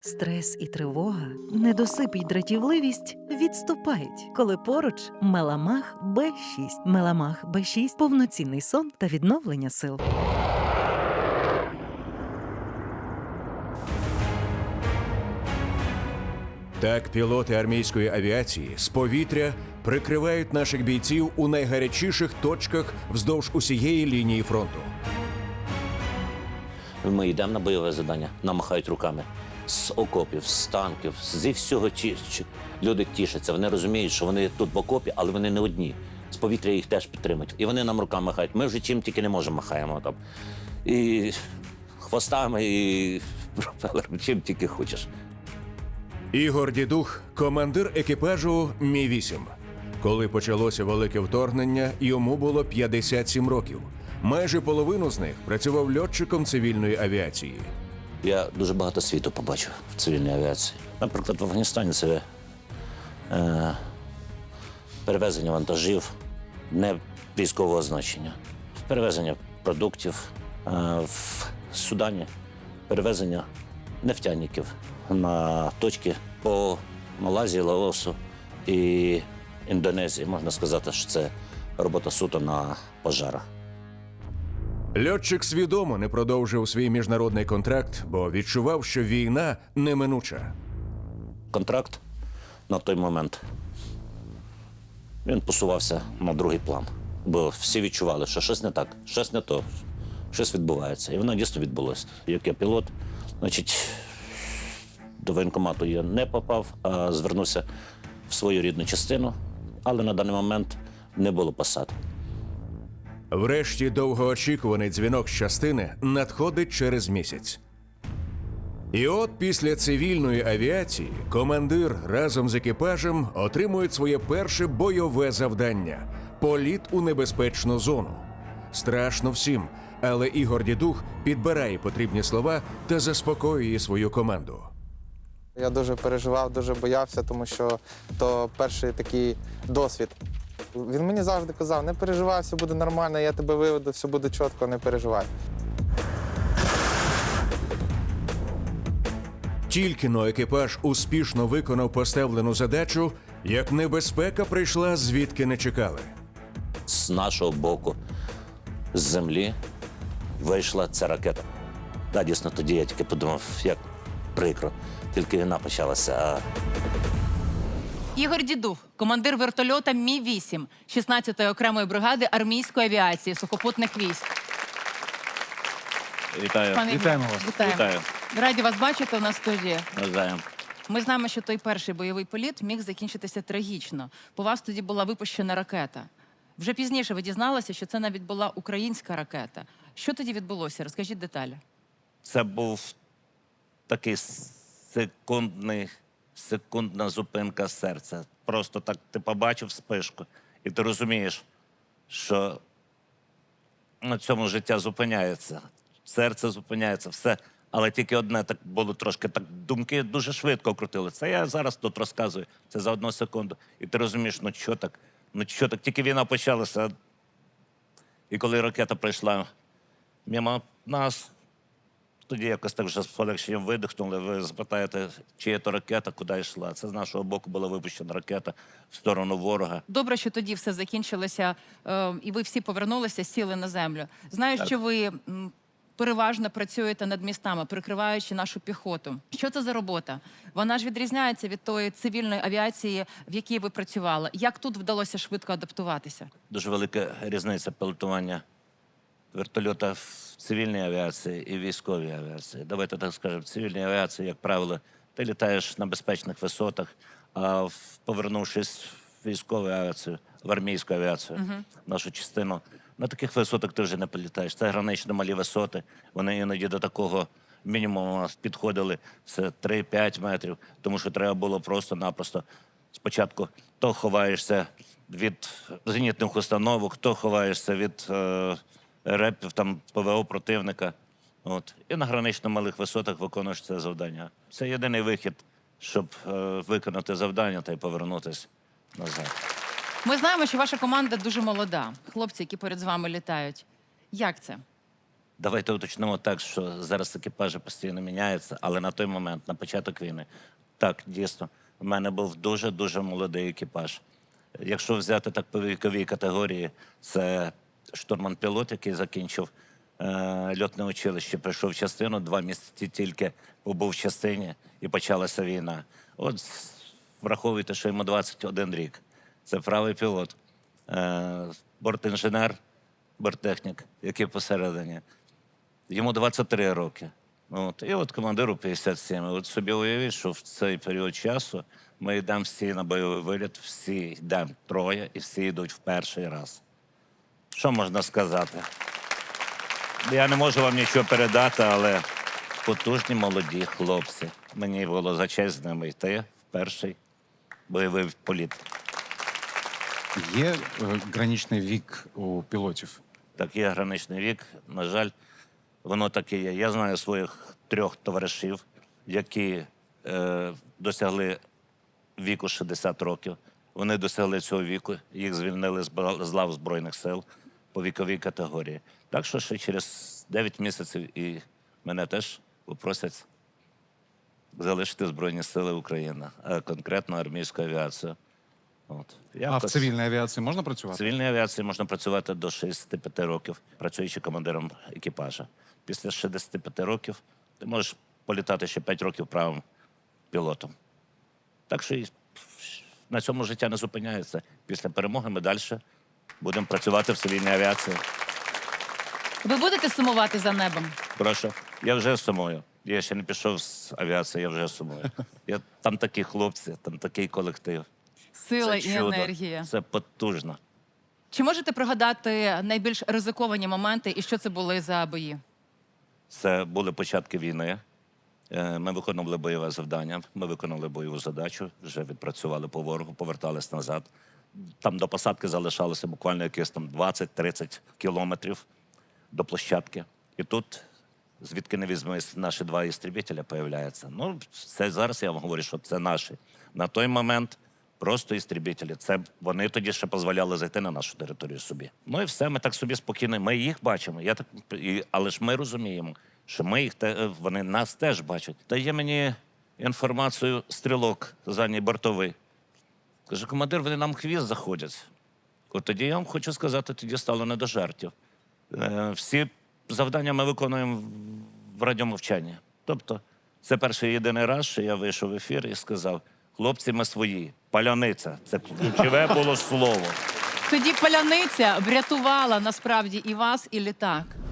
Стрес і тривога, недосип і дратівливість відступають, коли поруч Меламах Б6. Меламах Б6 – повноцінний сон та відновлення сил. Так, пілоти армійської авіації з повітря прикривають наших бійців у найгарячіших точках вздовж усієї лінії фронту. Ми йдемо на бойове завдання, намахають руками з окопів, з танків, зі всього люди тішаться. Вони розуміють, що вони тут в окопі, але вони не одні. З повітря їх теж підтримують. І вони нам руками махають. Ми вже чим тільки не можемо махаємо там. І хвостами, і пропелером, чим тільки хочеш. Ігор Дідух, командир екіпажу Мі 8 Коли почалося велике вторгнення, йому було 57 років. Майже половину з них працював льотчиком цивільної авіації. Я дуже багато світу побачив в цивільній авіації. Наприклад, в Афганістані це е, перевезення вантажів не військового значення, перевезення продуктів е, в Судані, перевезення нефтяників на точки по Малайзії, Лаосу і Індонезії. Можна сказати, що це робота суто на пожарах. Льотчик свідомо не продовжив свій міжнародний контракт, бо відчував, що війна неминуча. контракт на той момент він посувався на другий план. Бо всі відчували, що щось не так, щось не то, щось відбувається. І воно дійсно відбулося. Як я пілот, значить, до воєнкомату я не попав, а звернувся в свою рідну частину, але на даний момент не було посад. Врешті довгоочікуваний дзвінок з частини надходить через місяць. І от після цивільної авіації командир разом з екіпажем отримують своє перше бойове завдання політ у небезпечну зону. Страшно всім, але Ігор Дідух підбирає потрібні слова та заспокоює свою команду. Я дуже переживав, дуже боявся, тому що то перший такий досвід. Він мені завжди казав: не переживай, все буде нормально, я тебе виведу, все буде чітко, не переживай. Тільки но екіпаж успішно виконав поставлену задачу, як небезпека прийшла звідки не чекали. З нашого боку, з землі, вийшла ця ракета. Да, дійсно, тоді я тільки подумав, як прикро. Тільки війна почалася, а Ігор Дідух, командир вертольота Мі 8 16-ї окремої бригади армійської авіації сухопутних військ. Вітаю. Пане Вітаємо вас. Вітаємо. Вітаю. Раді вас бачити у нас в студії. Навзаєм. Ми знаємо, що той перший бойовий політ міг закінчитися трагічно. По вас тоді була випущена ракета. Вже пізніше ви дізналися, що це навіть була українська ракета. Що тоді відбулося? Розкажіть деталі. Це був такий секундний, секундна зупинка серця. Просто так ти побачив спишку, і ти розумієш, що на цьому життя зупиняється. Серце зупиняється, все. Але тільки одне так було трошки так. Думки дуже швидко крутили. Це я зараз тут розказую. Це за одну секунду. І ти розумієш, ну що так? Ну що так? Тільки війна почалася. І коли ракета прийшла мимо нас, тоді якось так вже з полегшенням видихнули. Ви запитаєте, чи то ракета, куди йшла. Це з нашого боку була випущена ракета в сторону ворога. Добре, що тоді все закінчилося, е, і ви всі повернулися, сіли на землю. Знаю, що ви м, переважно працюєте над містами, прикриваючи нашу піхоту. Що це за робота? Вона ж відрізняється від тої цивільної авіації, в якій ви працювали. Як тут вдалося швидко адаптуватися? Дуже велика різниця пілотування вертольота в цивільній авіації і військовій авіації. Давайте так скажемо, в цивільній авіації, як правило, ти літаєш на безпечних висотах, а повернувшись в військову авіацію, в армійську авіацію, нашу частину, на таких висотах ти вже не політаєш. Це гранично малі висоти. Вони іноді до такого мінімуму підходили це 3-5 метрів, тому що треба було просто-напросто спочатку то ховаєшся від зенітних установок, то ховаєшся від е, репів там ПВО противника. От. І на гранично малих висотах виконуєш це завдання. Це єдиний вихід, щоб е, виконати завдання та й повернутися назад. Ми знаємо, що ваша команда дуже молода. Хлопці, які поряд з вами літають. Як це? Давайте уточнимо так, що зараз екіпажі постійно міняються, але на той момент, на початок війни, так, дійсно, в мене був дуже-дуже молодий екіпаж. Якщо взяти так по віковій категорії, це штурман-пілот, який закінчив е, льотне училище, прийшов в частину, два місяці тільки побув в частині і почалася війна. От враховуйте, що йому 21 рік. Це правий пілот, е, бортінженер, борттехнік, який посередині. Йому 23 роки. От. І от командиру 57. От собі уявіть, що в цей період часу ми йдемо всі на бойовий виліт, всі йдемо троє і всі йдуть в перший раз. Що можна сказати? Я не можу вам нічого передати, але потужні молоді хлопці. Мені було за честь з ними йти в перший бойовий політ. Є е, граничний вік у пілотів. Так, є граничний вік. На жаль, воно так і є. Я знаю своїх трьох товаришів, які е, досягли віку 60 років. Вони досягли цього віку, їх звільнили з лав Збройних сил по віковій категорії. Так що ще через 9 місяців і мене теж попросять залишити Збройні Сили України, а конкретно армійську авіацію. От. А в цивільній авіації можна в працювати? цивільній авіації можна працювати до 65 років, працюючи командиром екіпажа. Після 65 років ти можеш політати ще 5 років правим пілотом. Так що і на цьому життя не зупиняється. Після перемоги ми далі будемо працювати в цивільній авіації. Ви будете сумувати за небом? Прошу, я вже сумую. Я ще не пішов з авіації, я вже сумую. Я, там такі хлопці, там такий колектив. Сила Це і чудо. енергія. Це потужно. Чи можете пригадати найбільш ризиковані моменти і що це були за бої? Це були початки війни. Е, Ми виконували бойове завдання, ми виконали бойову задачу, вже відпрацювали по ворогу, повертались назад. Там до посадки залишалося буквально якесь там 20-30 кілометрів до площадки. І тут, звідки не візьмись, наші два істрібітеля появляються. Ну, це зараз я вам говорю, що це наші. На той момент просто істрібітелі. Це вони тоді ще дозволяли зайти на нашу територію собі. Ну і все, ми так собі спокійно. Ми їх бачимо. Я так, і, але ж ми розуміємо, що ми їх вони нас теж бачать. Дає мені інформацію стрілок задній бортовий. Каже, командир, вони нам хвіст заходять. От тоді я вам хочу сказати, тоді стало не до жартів. Е, всі завдання ми виконуємо в радіомовчанні. Тобто, це перший єдиний раз, що я вийшов в ефір і сказав: хлопці, ми свої, паляниця. Це ключове було слово. Тоді паляниця врятувала насправді і вас, і літак.